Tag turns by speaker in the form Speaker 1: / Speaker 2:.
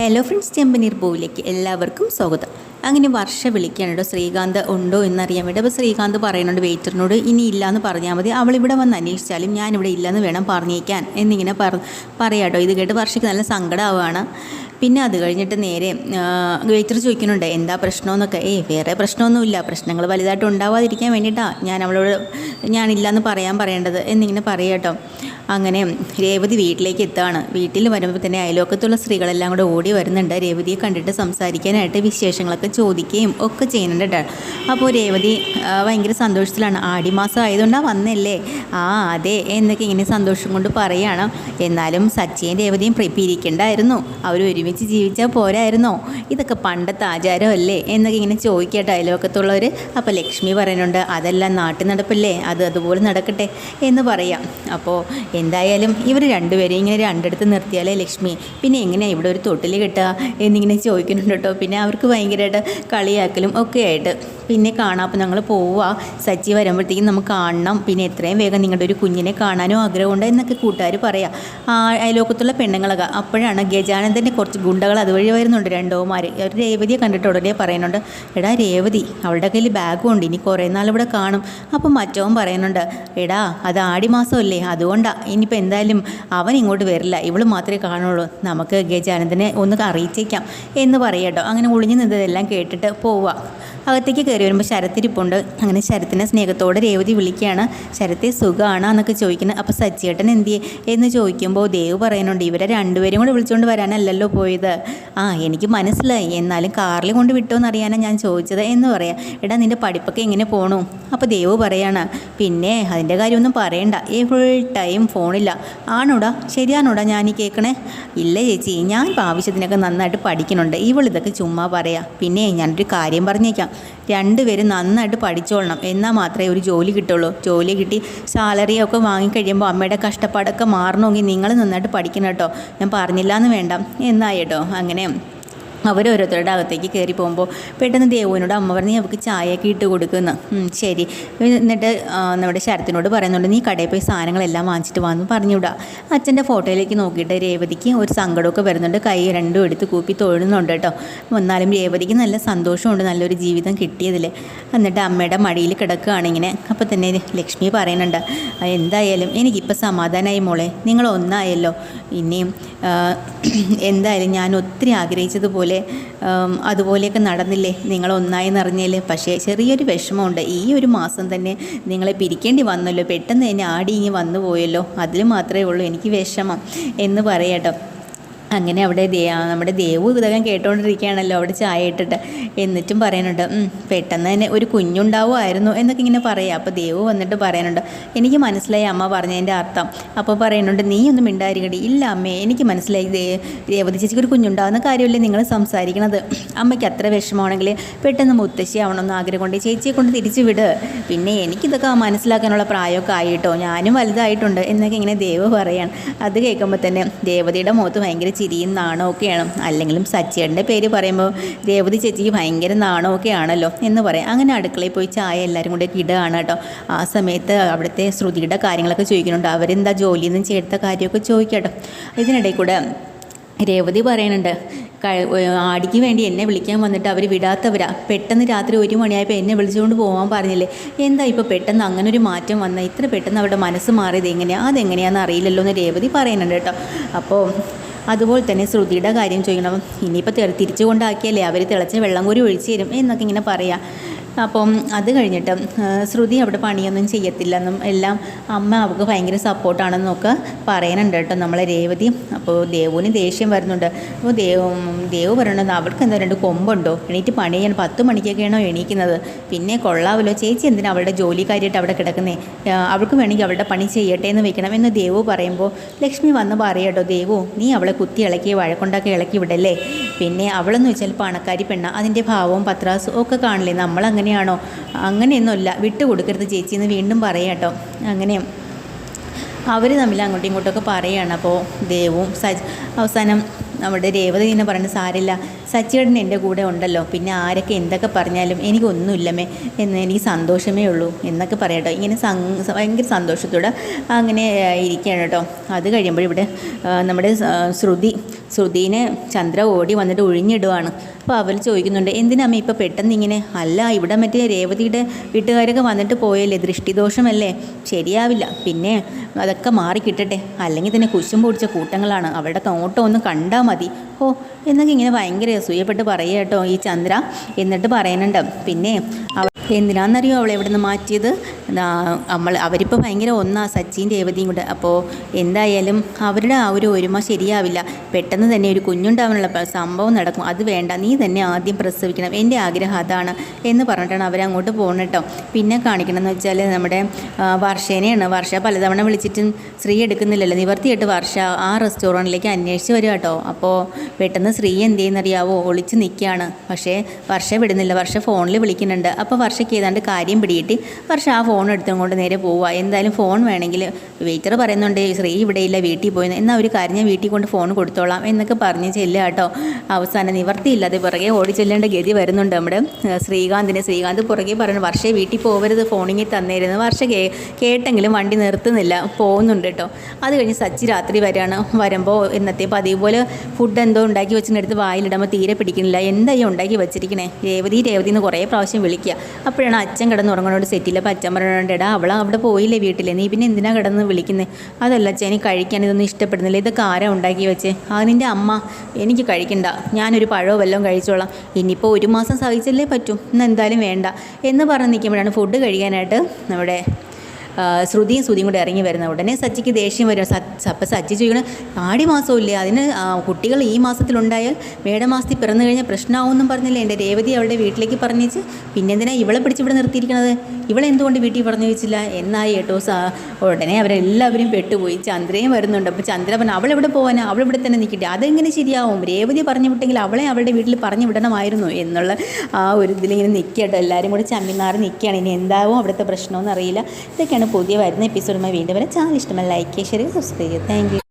Speaker 1: Hello friends ചെമ്പനീർ പൂവിലേക്ക് എല്ലാവർക്കും സ്വാഗതം. അങ്ങനെ വർഷ വിളിക്കാനുണ്ടോ. ശ്രീകാന്ത് ഉണ്ടോ എന്നറിയാൻ വേണ്ടി. അപ്പോൾ ശ്രീകാന്ത് പറയുന്നുണ്ട് വെയിറ്ററിനോട് ഇനി ഇല്ല എന്ന് പറഞ്ഞാൽ മതി അവളിവിടെ വന്ന് അന്വേഷിച്ചാലും ഞാനിവിടെ ഇല്ലെന്ന് വേണം പറഞ്ഞേക്കാൻ. എന്നിങ്ങനെ പറ പറയാട്ടോ. ഇത് കേട്ട് വർഷയ്ക്ക് നല്ല സങ്കടമാവുകയാണ്. പിന്നെ അത് കഴിഞ്ഞിട്ട് നേരെ വെയിറ്റർ ചോദിക്കുന്നുണ്ട് എന്താ പ്രശ്നമെന്നൊക്കെ? ഏയ് വേറെ പ്രശ്നമൊന്നുമില്ല. പ്രശ്നങ്ങൾ വലുതായിട്ട് ഉണ്ടാവാതിരിക്കാൻ വേണ്ടിയിട്ടാണ് ഞാൻ അവളോട് ഞാനില്ലയെന്ന് പറയാൻ പറയേണ്ടത്. എന്നിങ്ങനെ പറയാട്ടോ അങ്ങനെ രേവതി വീട്ടിലേക്ക് എത്തുകയാണ് വീട്ടിൽ വരുമ്പോൾ തന്നെ അയലോക്കത്തുള്ള സ്ത്രീകളെല്ലാം കൂടെ ഓടി വരുന്നുണ്ട്. രേവതിയെ കണ്ടിട്ട് സംസാരിക്കാനായിട്ട് വിശേഷങ്ങളൊക്കെ ചോദിക്കുകയും ഒക്കെ ചെയ്യുന്നുണ്ട് കേട്ടോ അപ്പോൾ രേവതി ഭയങ്കര സന്തോഷത്തിലാണ്. ആടിമാസം ആയതുകൊണ്ടാണ് വന്നല്ലേ? ആ അതെ എന്നൊക്കെ ഇങ്ങനെ സന്തോഷം കൊണ്ട് പറയുകയാണ് എന്നാലും സച്ചിയും രേവതിയും പ്രി- പിരിക്കണ്ടായിരുന്നു. അവർ ഒരുമിച്ച് ജീവിച്ചാൽ പോരായിരുന്നോ? ഇതൊക്കെ പണ്ടത്തെ ആചാരമല്ലേ? എന്നൊക്കെ ഇങ്ങനെ ചോദിക്കട്ടെ അയൽവക്കത്തുള്ളവർ അപ്പോൾ ലക്ഷ്മി പറയുന്നുണ്ട് അതെല്ലാം നാട്ടിൽ നടപ്പല്ലേ? അത് അതുപോലെ നടക്കട്ടെ എന്ന് പറയാം. അപ്പോൾ എന്തായാലും ഇവർ രണ്ടുപേരെയും ഇങ്ങനെ രണ്ടിടത്ത് നിർത്തിയാലേ ലക്ഷ്മി. പിന്നെ എങ്ങനെയാണ് ഇവിടെ ഒരു തൊട്ടിൽ കിട്ടുക? എന്നിങ്ങനെ ചോദിക്കുന്നുണ്ട് കേട്ടോ. പിന്നെ അവർക്ക് ഭയങ്കരമായിട്ട് കളിയാക്കലും ഒക്കെ ആയിട്ട്. പിന്നെ കാണാം. അപ്പോൾ ഞങ്ങൾ പോവുക സച്ചി വരുമ്പോഴത്തേക്കും നമുക്ക് കാണണം. പിന്നെ എത്രയും വേഗം നിങ്ങളുടെ ഒരു കുഞ്ഞിനെ കാണാനും ആഗ്രഹമുണ്ട് എന്നൊക്കെ കൂട്ടുകാർ പറയാം. അയലോക്കത്തുള്ള പെണ്ണുങ്ങളൊക്കെ അപ്പോഴാണ് ഗജാനന്ദന്റെ കുറച്ച് ഗുണ്ടകൾ അതുവഴി വരുന്നുണ്ട് രണ്ടോമാർ അവർ രേവതിയെ കണ്ടിട്ട് ഉടനെ പറയുന്നുണ്ട്. എടാ രേവതി അവളുടെ കയ്യിൽ ബാഗും ഉണ്ട്. ഇനി കുറേ നാൾ ഇവിടെ കാണും. അപ്പം മറ്റവൻ പറയുന്നുണ്ട് എടാ അത് ആടി മാസമല്ലേ അതുകൊണ്ടാണ് ഇനിയിപ്പോൾ എന്തായാലും അവൻ ഇങ്ങോട്ട് വരില്ല. ഇവൾ മാത്രമേ കാണുള്ളൂ. നമുക്ക് ഗജാനന്ദനെ ഒന്ന് അറിയിച്ചേക്കാം. എന്ന് പറയട്ടോ. അങ്ങനെ ഒളിഞ്ഞു നിന്നതെല്ലാം കേട്ടിട്ട് പോവുക അകത്തേക്ക് കയറി വരുമ്പോൾ ശരത്തിരിപ്പുണ്ട്. അങ്ങനെ ശരത്തിനെ സ്നേഹത്തോടെ രേവതി വിളിക്കുകയാണ് ശരത്തെ സുഖമാണ് എന്നൊക്കെ ചോദിക്കുന്നത് അപ്പോൾ സച്ചിയേട്ടൻ എന്തിയെ? എന്ന് ചോദിക്കുമ്പോൾ ദേവ് പറയുന്നുണ്ട് ഇവരെ രണ്ടുപേരും കൂടെ വിളിച്ചുകൊണ്ട് വരാനല്ലല്ലോ പോയത്. ആ എനിക്ക് മനസ്സിലായി. എന്നാലും കാറിൽ കൊണ്ട് വിട്ടോന്ന് അറിയാനാണ് ഞാൻ ചോദിച്ചത്. എന്ന് പറയാം. എടാ നിന്റെ പഠിപ്പൊക്കെ എങ്ങനെ പോണു? അപ്പോൾ ദേവ് പറയാണ് പിന്നെ അതിന്റെ കാര്യമൊന്നും പറയണ്ട. ഈ ഫുൾ ടൈം ഫോണില്ല ആണോടാ? ശരിയാണോടാ ഞാൻ ഈ കേൾക്കണേ ഇല്ല ചേച്ചി. ഞാൻ ആവശ്യത്തിനൊക്കെ നന്നായിട്ട് പഠിക്കുന്നുണ്ട്. ഇവളിതൊക്കെ ചുമ്മാ പറയാം. പിന്നെ ഞാനൊരു കാര്യം പറഞ്ഞേക്കാം. രണ്ടുപേരും നന്നായിട്ട് പഠിച്ചോളണം. എന്നാൽ മാത്രമേ ഒരു ജോലി കിട്ടുള്ളൂ. ജോലി കിട്ടി സാലറിയൊക്കെ വാങ്ങിക്കഴിയുമ്പോൾ അമ്മയുടെ കഷ്ടപ്പാടൊക്കെ മാറണമെങ്കിൽ നിങ്ങൾ നന്നായിട്ട് പഠിക്കണം കേട്ടോ. ഞാൻ പറഞ്ഞില്ല എന്ന് വേണ്ട. എന്നായി കേട്ടോ അങ്ങനെ. അവരോരോരുത്തരുടെ അകത്തേക്ക് കയറി പോകുമ്പോൾ പെട്ടെന്ന് ദേവുവിനോട് അമ്മ പറഞ്ഞ് അവർക്ക് ചായയൊക്കെ ഇട്ട് കൊടുക്കുന്നു. ശരി. എന്നിട്ട് നമ്മുടെ ശരത്തിനോട് പറയുന്നുണ്ട് നീ കടയിൽ പോയി സാധനങ്ങളെല്ലാം വാങ്ങിച്ചിട്ട് വന്നു പറഞ്ഞുവിടാ. അച്ഛന്റെ ഫോട്ടോയിലേക്ക് നോക്കിയിട്ട് രേവതിക്ക് ഒരു സങ്കടമൊക്കെ വരുന്നുണ്ട്. കൈ രണ്ടും എടുത്ത് കൂപ്പി തൊഴുന്നുണ്ട് കേട്ടോ. എന്നാലും രേവതിക്ക് നല്ല സന്തോഷമുണ്ട് നല്ലൊരു ജീവിതം കിട്ടിയതിൽ എന്നിട്ട് അമ്മയുടെ മടിയിൽ കിടക്കുകയാണ് ഇങ്ങനെ. അപ്പോൾ തന്നെ ലക്ഷ്മി പറയുന്നുണ്ട് "ആ, എന്തായാലും എനിക്കിപ്പോൾ സമാധാനമായി മോളെ. നിങ്ങൾ ഒന്നായല്ലോ. ഇനിയും എന്തായാലും ഞാൻ ഒത്തിരി ആഗ്രഹിച്ചതുപോലെ ആം, അതുപോലെയൊക്കെ നടന്നില്ലേ? നിങ്ങൾ ഒന്നായി നിറഞ്ഞതിൽ പക്ഷേ ചെറിയൊരു വിഷമമുണ്ട്. ഈ ഒരു മാസം തന്നെ നിങ്ങളെ പിരിക്കേണ്ടി വന്നല്ലോ. പെട്ടെന്ന് തന്നെ ആടി ഇങ്ങി വന്നു പോയല്ലോ അതിൽ മാത്രമേ ഉള്ളൂ എനിക്ക് വിഷമം എന്ന് പറയാട്ടോ അങ്ങനെ അവിടെ നമ്മുടെ ദേവു ഇതകം കേട്ടുകൊണ്ടിരിക്കുകയാണല്ലോ അവിടെ ചായ ഇട്ടിട്ട്. എന്നിട്ടും പറയാനുണ്ട് പെട്ടെന്ന് തന്നെ ഒരു കുഞ്ഞുണ്ടാവുമായിരുന്നു എന്നൊക്കെ ഇങ്ങനെ പറയാം. അപ്പോൾ ദേവു വന്നിട്ട് പറയാനുണ്ട് എനിക്ക് മനസ്സിലായി അമ്മ പറഞ്ഞതിന്റെ അർത്ഥം. അപ്പോൾ പറയുന്നുണ്ട് നീ ഒന്നും മിണ്ടായിരിക്കടി ഇല്ല അമ്മേ എനിക്ക് മനസ്സിലായി. രേവതി ചേച്ചിക്ക് ഒരു കുഞ്ഞുണ്ടാകുന്ന കാര്യമല്ലേ നിങ്ങൾ സംസാരിക്കണത്? അമ്മയ്ക്ക് അത്ര വിഷമമാണെങ്കിൽ പെട്ടെന്ന് മുത്തശ്ശി ആവണമെന്ന് ആഗ്രഹം കൊണ്ട് ചേച്ചിയെ കൊണ്ട് തിരിച്ചു വിട്. പിന്നെ എനിക്കിതൊക്കെ മനസ്സിലാക്കാനുള്ള പ്രായമൊക്കെ ആയിട്ടോ? ഞാനും വലുതായിട്ടുണ്ട്. എന്നൊക്കെ ഇങ്ങനെ ദേവ് പറയാണ്. അത് കേൾക്കുമ്പോൾ തന്നെ ദേവതയുടെ മുഖത്ത് ഭയങ്കര ചിരിയും നാണമൊക്കെയാണ് അല്ലെങ്കിലും സച്ചിയുടെ പേര് പറയുമ്പോൾ രേവതി ചേച്ചിക്ക് ഭയങ്കര നാണമൊക്കെ ആണല്ലോ എന്ന് പറയാം. അങ്ങനെ അടുക്കളയിൽ പോയി ചായ എല്ലാവരും കൂടെ ഇടുകയാണ് കേട്ടോ. ആ സമയത്ത് അവിടുത്തെ ശ്രുതിയുടെ കാര്യങ്ങളൊക്കെ ചോദിക്കുന്നുണ്ട്. അവരെന്താ ജോലിയൊന്നും ചേർത്ത കാര്യമൊക്കെ ചോദിക്കട്ടോ. ഇതിനിടയിൽ കൂടെ രേവതി പറയുന്നുണ്ട് ആടിക്ക് വേണ്ടി എന്നെ വിളിക്കാൻ വന്നിട്ട് അവർ വിടാത്തവരാ. പെട്ടെന്ന് രാത്രി ഒരു മണിയായപ്പോൾ എന്നെ വിളിച്ചുകൊണ്ട് പോകാൻ പറഞ്ഞില്ലേ. എന്താ ഇപ്പോൾ പെട്ടെന്ന് അങ്ങനെ ഒരു മാറ്റം വന്ന? ഇത്ര പെട്ടെന്ന് അവരുടെ മനസ്സ് മാറിയത് എങ്ങനെയാണ് അതെങ്ങനെയാണെന്ന് അറിയില്ലല്ലോ എന്ന് രേവതി പറയുന്നുണ്ട് കേട്ടോ. അപ്പോൾ അതുപോലെ തന്നെ ശ്രുതിയുടെ കാര്യം ചോദിക്കണം. ഇനിയിപ്പോൾ തിരിച്ചു കൊണ്ടാക്കിയല്ലേ അവർ തിളച്ച വെള്ളം കൂടി ഒഴിച്ചു തരും എന്നൊക്കെ ഇങ്ങനെ പറയാം. അപ്പം അത് കഴിഞ്ഞിട്ട് ശ്രുതി അവിടെ പണിയൊന്നും ചെയ്യത്തില്ലെന്നും എല്ലാം അമ്മ അവൾക്ക് ഭയങ്കര സപ്പോർട്ടാണെന്നൊക്കെ പറയുന്നുണ്ട് കേട്ടോ നമ്മളെ രേവതി. അപ്പോൾ ദേവുവിന് ദേഷ്യം വരുന്നുണ്ട്. അപ്പോൾ ദേവ് ദേവ് പറയണത് അവൾക്ക് എന്താ രണ്ട് കൊമ്പുണ്ടോ? എണീറ്റ് പണി ചെയ്യണം പത്ത് മണിക്കൊക്കെയാണോ എണീക്കുന്നത്? പിന്നെ കൊള്ളാവല്ലോ ചേച്ചി എന്തിനാ അവളുടെ ജോലിക്കാരിയായിട്ട് അവിടെ കിടക്കുന്നേ? അവൾക്ക് വേണമെങ്കിൽ അവളുടെ പണി ചെയ്യട്ടെ എന്ന് വെക്കണം എന്ന് ദേവു പറയുമ്പോൾ ലക്ഷ്മി വന്ന് പറയട്ടോ ദേവു നീ അവളെ കുത്തി ഇളക്കി വഴക്കൊണ്ടാക്കി ഇളക്കി വിടല്ലേ? പിന്നെ അവളെന്ന് വെച്ചാൽ പണക്കാരി പെണ്ണ. അതിന്റെ ഭാവവും പത്രാസും ഒക്കെ കാണില്ലേ? നമ്മൾ അങ്ങനെയാണോ? അങ്ങനെയൊന്നുമില്ല. വിട്ടു കൊടുക്കരുത് ചേച്ചി എന്ന് വീണ്ടും പറയാട്ടോ അങ്ങനെ അവർ തമ്മിൽ അങ്ങോട്ടും ഇങ്ങോട്ടൊക്കെ പറയുകയാണ് അപ്പോൾ ദേവും സജ് അവസാനം നമ്മുടെ രേവതി ഇങ്ങനെ പറയുന്നത് സാരില്ല സച്ചിയേട്ടൻ എന്റെ കൂടെ ഉണ്ടല്ലോ. പിന്നെ ആരൊക്കെ എന്തൊക്കെ പറഞ്ഞാലും എനിക്കൊന്നുമില്ലമേ എന്ന് എനിക്ക് സന്തോഷമേ ഉള്ളൂ എന്നൊക്കെ പറയട്ടോ ഇങ്ങനെ ഭയങ്കര സന്തോഷത്തോടെ അങ്ങനെ ഇരിക്കുകയാണ് കേട്ടോ. അത് കഴിയുമ്പോൾ ഇവിടെ നമ്മുടെ ശ്രുതി ശ്രുതിനെ ചന്ദ്ര ഓടി വന്നിട്ട് ഒഴിഞ്ഞിടുവാണ്. അപ്പോൾ അവർ ചോദിക്കുന്നുണ്ട് എന്തിനാമ്മ ഇപ്പോൾ പെട്ടെന്ന് ഇങ്ങനെ? അല്ല ഇവിടെ മറ്റേ രേവതിയുടെ വീട്ടുകാരൊക്കെ വന്നിട്ട് പോയല്ലേ ദൃഷ്ടിദോഷമല്ലേ? ശരിയാവില്ല പിന്നെ അതൊക്കെ മാറി കിട്ടട്ടെ. അല്ലെങ്കിൽ തന്നെ കുശും പൊടിച്ച കൂട്ടങ്ങളാണ്. അവരുടെ നോട്ടം ഒന്ന് കണ്ടാൽ മതി. ഓ എന്നൊക്കെ ഇങ്ങനെ ഭയങ്കര അസൂയപ്പെട്ട് പറയുക കേട്ടോ ഈ ചന്ദ്ര എന്നിട്ട് പറയുന്നുണ്ട്. പിന്നെ എന്തിനാണെന്നറിയോ അവളെ ഇവിടെ നിന്ന് മാറ്റിയത് നമ്മൾ അവരിപ്പോൾ ഭയങ്കര ഒന്നാ സച്ചിൻ രേവതിയും കൂടെ. അപ്പോൾ എന്തായാലും അവരുടെ ആ ഒരു ഒരുമ ശരിയാവില്ല. പെട്ടെന്ന് തന്നെ ഒരു കുഞ്ഞുണ്ടാവാനുള്ള സംഭവം നടക്കും. അത് വേണ്ട നീ തന്നെ ആദ്യം പ്രസവിക്കണം. എന്റെ ആഗ്രഹം അതാണ് എന്ന് പറഞ്ഞിട്ടാണ് അവരങ്ങോട്ട് പോകുന്നത് കേട്ടോ. പിന്നെ കാണിക്കണമെന്ന് വെച്ചാൽ നമ്മുടെ വർഷേനെയാണ്. വർഷ പലതവണ വിളിച്ചിട്ടും ശ്രീ എടുക്കുന്നില്ലല്ലോ. നിവർത്തിയായിട്ട് വർഷ ആ റെസ്റ്റോറന്റിലേക്ക് അന്വേഷിച്ച് വരിക കേട്ടോ. അപ്പോൾ പെട്ടെന്ന് ശ്രീ എന്ത് ചെയ്യുന്നറിയാവോ ഒളിച്ച് നിൽക്കുകയാണ് പക്ഷേ വർഷ വിടുന്നില്ല. വർഷ ഫോണിൽ വിളിക്കുന്നുണ്ട്. അപ്പോൾ വർഷയ്ക്ക് ഏതാണ്ട് കാര്യം പിടിയിട്ട് വർഷ ആ ഫോൺ എടുത്തുകൊണ്ട് നേരെ പോവുക. എന്തായാലും ഫോൺ വേണമെങ്കിൽ വെയിറ്റർ പറയുന്നുണ്ട് ശ്രീ ഇവിടെ ഇല്ല വീട്ടിൽ പോയി. എന്നാൽ ഒരു കാര്യം ഞാൻ വീട്ടിൽ കൊണ്ട് ഫോൺ കൊടുത്തോളാം എന്നൊക്കെ പറഞ്ഞ് ചെല്ലുക കേട്ടോ. അവസാനം നിവർത്തിയില്ലാതെ പുറകെ ഓടി ചെല്ലേണ്ട ഗതി വരുന്നുണ്ട് നമ്മുടെ ശ്രീകാന്തിന്. ശ്രീകാന്ത് പുറകെ പറഞ്ഞു വർഷയെ വീട്ടിൽ പോകരുത് ഫോണിങ്ങി തന്നേരുന്നു വർഷ കേ കേട്ടെങ്കിലും വണ്ടി നിർത്തുന്നില്ല പോകുന്നുണ്ട് കേട്ടോ. അത് കഴിഞ്ഞ് സച്ചി രാത്രി വരാണ് വരുമ്പോൾ എന്നത്തെ പതിവ് പോലെ ഫുഡ് എന്തോ ഉണ്ടാക്കി വെച്ചിട്ട് വായിലിടുമ്പോൾ തീരെ പിടിക്കുന്നില്ല. എന്തായി ഉണ്ടാക്കി വെച്ചിരിക്കണേ? രേവതി രേവതി എന്ന് കുറേ പ്രാവശ്യം വിളിക്കുക. അപ്പോഴാണ് അച്ഛൻ കിടന്ന് ഉറങ്ങണോട് സെറ്റില്ല അപ്പം അച്ഛൻ പറയണുണ്ട് എടാ അവൾ അവിടെ പോയില്ലേ വീട്ടിൽ നീ പിന്നെ എന്തിനാ കിടന്ന് വിളിക്കുന്നത് അതല്ല അച്ഛൻ എനിക്ക് കഴിക്കാൻ ഇതൊന്നും ഇഷ്ടപ്പെടുന്നില്ല. ഇതൊക്കെ ആരാ ഉണ്ടാക്കി വെച്ചേ? ആ നിന്റെ അമ്മ. എനിക്ക് കഴിക്കണ്ട. ഞാനൊരു പഴമോ വല്ലതും കഴിച്ചോളാം. ഇനിയിപ്പോൾ ഒരു മാസം സഹിച്ചല്ലേ പറ്റും. ഇന്ന് എന്തായാലും വേണ്ട. എന്ന് പറഞ്ഞ് നിൽക്കുമ്പോഴാണ് ഫുഡ് കഴിക്കാനായിട്ട് നമ്മുടെ ശ്രുതിയും ശ്രുതിയും കൂടെ ഇറങ്ങി വരുന്ന ഉടനെ സച്ചിക്ക് ദേഷ്യം വരും. അപ്പം സച്ചി ചോദിക്കണം ആടി മാസമില്ലേ അതിന് കുട്ടികൾ ഈ മാസത്തിലുണ്ടായാൽ മേടമാസത്തിൽ പിറന്നു കഴിഞ്ഞാൽ പ്രശ്നമാവുമെന്നും പറഞ്ഞില്ലേ? എന്റെ രേവതി അവളുടെ വീട്ടിലേക്ക് പറഞ്ഞേച്ച് പിന്നെന്തിനാണ് ഇവളെ പിടിച്ചിവിടെ നിർത്തിയിരിക്കണത്? ഇവളെ എന്തുകൊണ്ട് വീട്ടിൽ പറഞ്ഞു വെച്ചില്ല? എന്നായി കേട്ടോ സാ ഉടനെ അവരെല്ലാവരും പെട്ടുപോയി. ചന്ദ്രയും വരുന്നുണ്ട്. അപ്പോൾ ചന്ദ്ര പറഞ്ഞു അവളെവിടെ പോകാനാ അവളിവിടെ തന്നെ നിൽക്കട്ടെ. അതെങ്ങനെ ശരിയാവും? രേവതി പറഞ്ഞു വിട്ടെങ്കിൽ അവളെ അവളുടെ വീട്ടിൽ പറഞ്ഞു വിടണമായിരുന്നു. എന്നുള്ള ആ ഒരു ഇതിലിങ്ങനെ നിൽക്കട്ടോ എല്ലാവരും കൂടെ ചമ്മിനാറി നിൽക്കുകയാണ്. ഇനി എന്താവും? അവിടുത്തെ പ്രശ്നമൊന്നും അറിയില്ല. ഇതൊക്കെയാണ് പുതിയ വരുന്ന എപ്പിസോഡുമായി വീണ്ടും വരെ. ചാനൽ ഇഷ്ടമല്ല ലൈക്ക് ചെയ്യുക ഷെയർ സബ്സ്ക്രൈബ് ചെയ്യുക താങ്ക്